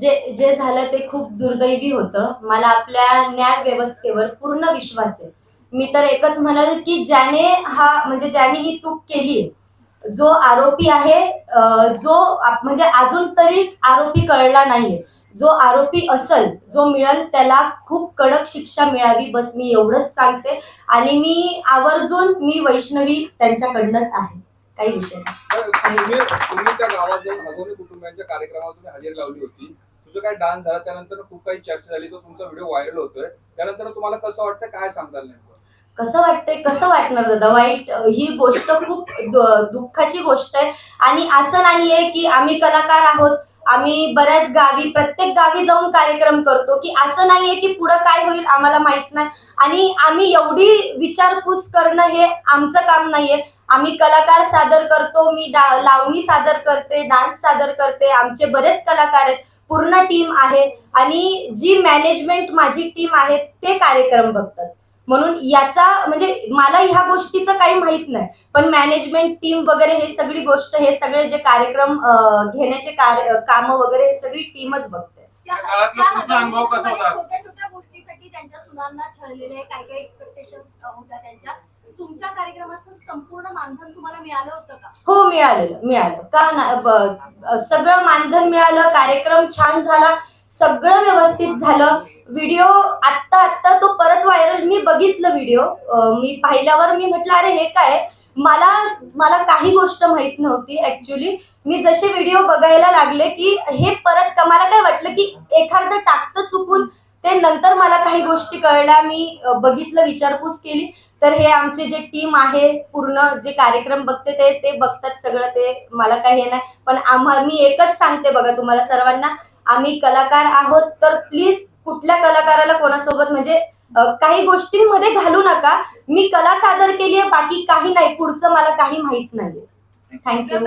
जे जे झालं ते खूप दुर्दैवी होतं. मला आपल्या न्याय व्यवस्थेवर पूर्ण विश्वास आहे. मी तर एकच म्हणाल की ज्याने हा म्हणजे ज्याने ही चूक केली जो आरोपी आहे जो म्हणजे अजून तरी आरोपी कळला नाहीये. जो आरोपी असल जो मिळेल त्याला खूप कडक शिक्षा मिळावी बस मी एवढंच सांगते. आणि मी आवर्जून मी वैष्णवी त्यांच्याकडनंच आहे. काही विषय नाही. तुम्ही त्या गावात जाऊन हजारो कुटुंबियांच्या कार्यक्रमाला तुम्ही हजेरी लावली होती. तुझं काय डान्स झाला त्यानंतर खूप काही चर्चा झाली तो तुमचा व्हिडिओ व्हायरल होतोय. त्यानंतर तुम्हाला कसं वाटतं काय सांगताल नेमकं? कसं वाटतंय कसं वाटणार दादा? वाईट ही गोष्ट खूप दुःखाची गोष्ट आहे. आणि असं नाहीये की आम्ही कलाकार आहोत आम्ही बऱ्याच गावी प्रत्येक गावी जाऊन कार्यक्रम करतो की असं नाहीये की पुढं काय होईल आम्हाला माहीत नाही. आणि आम्ही एवढी विचारपूस करणं हे आमचं काम नाहीये. आम्ही कलाकार सादर करतो मी डा- लावणी सादर करते डान्स सादर करते आमचे बरेच कलाकार आहेत. पूर्ण टीम आहे आणि जी मॅनेजमेंट माझी टीम आहे ते कार्यक्रम बघतात. म्हणून याचा म्हणजे मला ह्या गोष्टीचं काही माहीत नाही पण मॅनेजमेंट टीम वगैरे हे सगळी गोष्ट हे सगळे जे कार्यक्रम घेण्याचे कार्य कामं वगैरे हे सगळी टीमच बघते? छोट्या छोट्या गोष्टीसाठी त्यांच्या सुनांना छळलेले काय काय एक्सपेक्टेशन होत्या त्यांच्या? तुमच्या कार्यक्रमाचं संपूर्ण मानधन तुम्हाला मिळालं होतं का? हो मिळालेलं मिळालं. का ना ब- सगळं मानधन मिळालं कार्यक्रम छान झाला सगळं व्यवस्थित झालं. व्हिडिओ आत्ता आत्ता तो परत व्हायरल मी बघितलं व्हिडिओ. मी पाहिल्यावर मी म्हटलं अरे हे काय? मला मला काही गोष्ट माहीत नव्हती ऍक्च्युली मी जसे व्हिडिओ बघायला लागले की हे परत का- मला काय वाटलं की एखादं टाकतं चुकून ते नंतर मला काही गोष्टी कळल्या मी बघितलं विचारपूस केली. तर हे आमचे जे टीम आहे पूर्ण जे कार्यक्रम बघते ते ते बघतात सगळं ते मला काही हे नाही. पण आम्हा मी एकच सांगते बघा तुम्हाला सर्वांना आम्ही कलाकार आहोत तर प्लीज कुठल्या कलाकाराला कोणासोबत म्हणजे काही गोष्टींमध्ये घालू नका. मी कला सादर केली आहे बाकी काही नाही. पुढचं मला काही माहीत नाही थँक्यू